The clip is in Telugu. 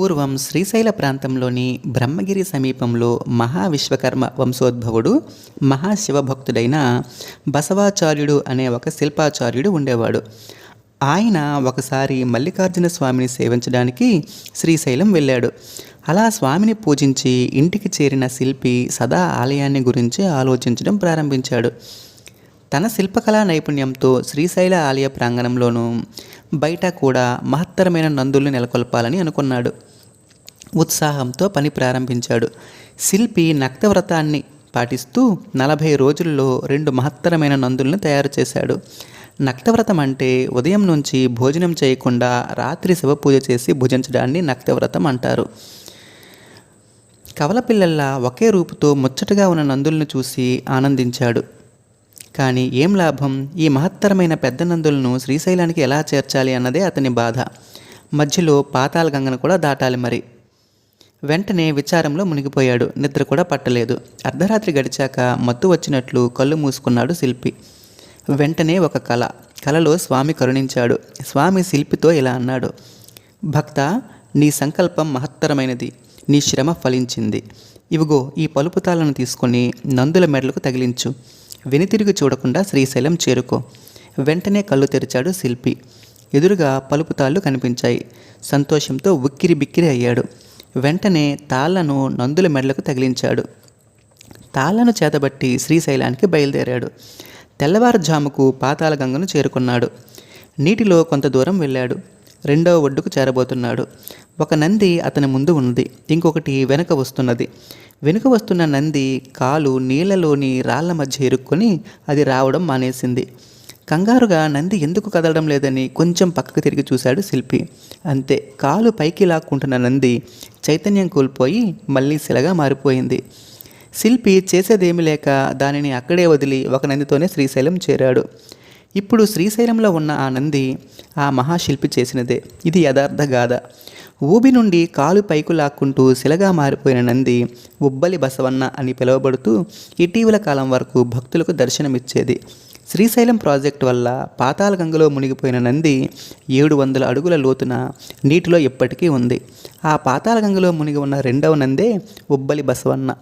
పూర్వం శ్రీశైల ప్రాంతంలోని బ్రహ్మగిరి సమీపంలో మహావిశ్వకర్మ వంశోద్భవుడు మహాశివభక్తుడైన బసవాచార్యుడు అనే ఒక శిల్పాచార్యుడు ఉండేవాడు. ఆయన ఒకసారి మల్లికార్జున స్వామిని సేవించడానికి శ్రీశైలం వెళ్ళాడు. అలా స్వామిని పూజించి ఇంటికి చేరిన శిల్పి సదా ఆలయాన్ని గురించి ఆలోచించడం ప్రారంభించాడు. తన శిల్పకళా నైపుణ్యంతో శ్రీశైల ఆలయ ప్రాంగణంలోనూ బయట కూడా మహత్తరమైన నందుల్ని నెలకొల్పాలని అనుకున్నాడు. ఉత్సాహంతో పని ప్రారంభించాడు. శిల్పి నక్తవ్రతాన్ని పాటిస్తూ నలభై రోజుల్లో రెండు మహత్తరమైన నందులను తయారు చేశాడు. నక్తవ్రతం అంటే ఉదయం నుంచి భోజనం చేయకుండా రాత్రి శివపూజ చేసి భుజించడాన్ని నక్తవ్రతం అంటారు. కవలపిల్లల్లా ఒకే రూపుతో ముచ్చటగా ఉన్న నందులను చూసి ఆనందించాడు. కానీ ఏం లాభం? ఈ మహత్తరమైన పెద్ద నందులను శ్రీశైలానికి ఎలా చేర్చాలి అన్నదే అతని బాధ. మధ్యలో పాతాళ గంగను కూడా దాటాలి మరి. వెంటనే విచారంలో మునిగిపోయాడు. నిద్ర కూడా పట్టలేదు. అర్ధరాత్రి గడిచాక మత్తు వచ్చినట్లు కళ్ళు మూసుకున్నాడు శిల్పి. వెంటనే ఒక కళ కలలో స్వామి కరుణించాడు. స్వామి శిల్పితో ఇలా అన్నాడు. భక్త నీ సంకల్పం మహత్తరమైనది. నీ శ్రమ ఫలించింది. ఇవిగో ఈ పలుపుతాలను తీసుకొని నందుల మెడలకు తగిలించు. వెనుతిరిగి చూడకుండా శ్రీశైలం చేరుకో. వెంటనే కళ్ళు తెరిచాడు శిల్పి. ఎదురుగా పలుపుతాళ్ళు కనిపించాయి. సంతోషంతో ఉక్కిరి బిక్కిరి అయ్యాడు. వెంటనే తాళ్ళను నందుల మెడలకు తగిలించాడు. తాళ్ళను చేతబట్టి శ్రీశైలానికి బయలుదేరాడు. తెల్లవారుజాముకు పాతాళగంగను చేరుకున్నాడు. నీటిలో కొంత దూరం వెళ్ళాడు. రెండవ ఒడ్డుకు చేరబోతున్నాడు. ఒక నంది అతని ముందు ఉంది ఇంకొకటి వెనుక వస్తున్నది. వెనుక వస్తున్న నంది కాలు నీళ్ళలోని రాళ్ళ మధ్య ఇరుక్కొని అది రావడం మానేసింది. కంగారుగా నంది ఎందుకు కదలడం లేదని కొంచెం పక్కకు తిరిగి చూశాడు శిల్పి. అంతే కాలు పైకి లాక్కుంటున్న నంది చైతన్యం కోల్పోయి మళ్ళీ శిలగా మారిపోయింది. శిల్పి చేసేదేమీ లేక దానిని అక్కడే వదిలి ఒక నందితోనే శ్రీశైలం చేరాడు. ఇప్పుడు శ్రీశైలంలో ఉన్న ఆ నంది ఆ మహాశిల్పి చేసినదే. ఇది యథార్థ గాథ. ఊబి నుండి కాలు పైకు లాక్కుంటూ శిలగా మారిపోయిన నంది ఉబ్బలి బసవన్న అని పిలువబడుతూ ఇటీవల కాలం వరకు భక్తులకు దర్శనమిచ్చేది. శ్రీశైలం ప్రాజెక్టు వల్ల పాతాళ గంగలో మునిగిపోయిన నంది ఏడు వందల అడుగుల లోతున నీటిలో ఇప్పటికీ ఉంది. ఆ పాతాళ గంగలో మునిగి ఉన్న రెండవ నందే ఉబ్బలి బసవన్న.